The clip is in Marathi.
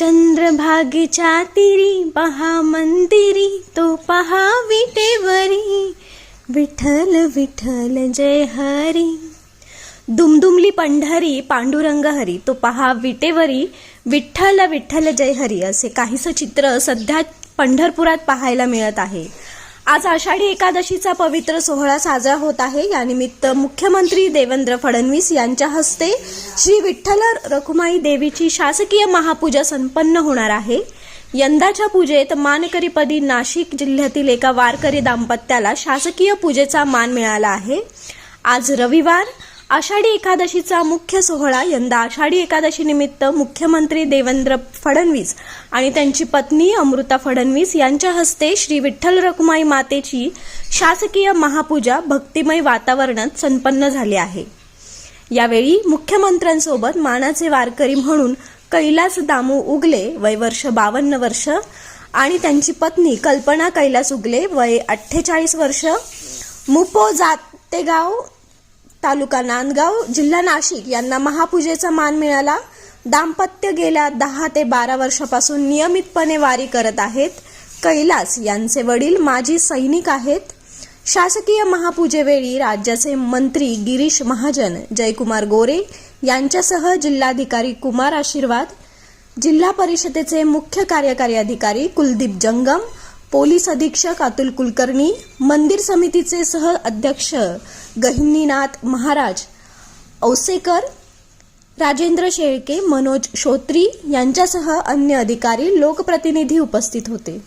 चंद्रभागेच्या तिरी पहा मंदिरी तो पहा विटेवरी विठ्ठल विठ्ठल जय हरी. दुमदुमली पंढरी पांडुरंग हरी तो पहा विटेवरी विठ्ठल विठ्ठल जय हरी असे काहीसं चित्र सध्या पंढरपुरात पाहायला मिळत आहे. आज आषाढी एकादशीचा पवित्र सोहळा साजरा होत आहे. यानिमित्त मुख्यमंत्री देवेंद्र फडणवीस यांच्या हस्ते श्री विठ्ठल रखुमाई देवीची शासकीय महापूजा संपन्न होणार आहे. यंदाच्या पूजेत मानकरीपदी नाशिक जिल्ह्यातील एका वारकरी दाम्पत्याला शासकीय पूजेचा मान मिळाला आहे. आज रविवार आषाढी एकादशीचा मुख्य सोहळा यंदा आषाढी एकादशी निमित्त मुख्यमंत्री देवेंद्र फडणवीस आणि त्यांची पत्नी अमृता फडणवीस यांच्या हस्ते श्री विठ्ठल रखुमाई मातेची शासकीय महापूजा भक्तिमय वातावरणात संपन्न झाली आहे. यावेळी मुख्यमंत्र्यांसोबत मानाचे वारकरी म्हणून कैलास दामू उगले वय वर्ष बावन्न वर्ष आणि त्यांची पत्नी कल्पना कैलास उगले वय अठ्ठेचाळीस वर्ष मुपो जातेगाव तालुका नांदगाव जिल्हा नाशिक यांना महापूजेचा मान मिळाला. दाम्पत्य गेल्या दहा ते बारा वर्षापासून नियमितपणे वारी करत आहेत. कैलास यांचे वडील माजी सैनिक आहेत. शासकीय महापूजेवेळी राज्याचे मंत्री गिरीश महाजन जयकुमार गोरे यांच्यासह जिल्हाधिकारी कुमार आशीर्वाद जिल्हा परिषदेचे मुख्य कार्यकारी अधिकारी कुलदीप जंगम पोलीस अधीक्षक अतुल कुलकर्णी मंदिर समितीचे सह अध्यक्ष गहिनीनाथ महाराज औसेकर राजेंद्र शेळके मनोज श्रोत्री यांच्यासह अन्य अधिकारी लोकप्रतिनिधी उपस्थित होते.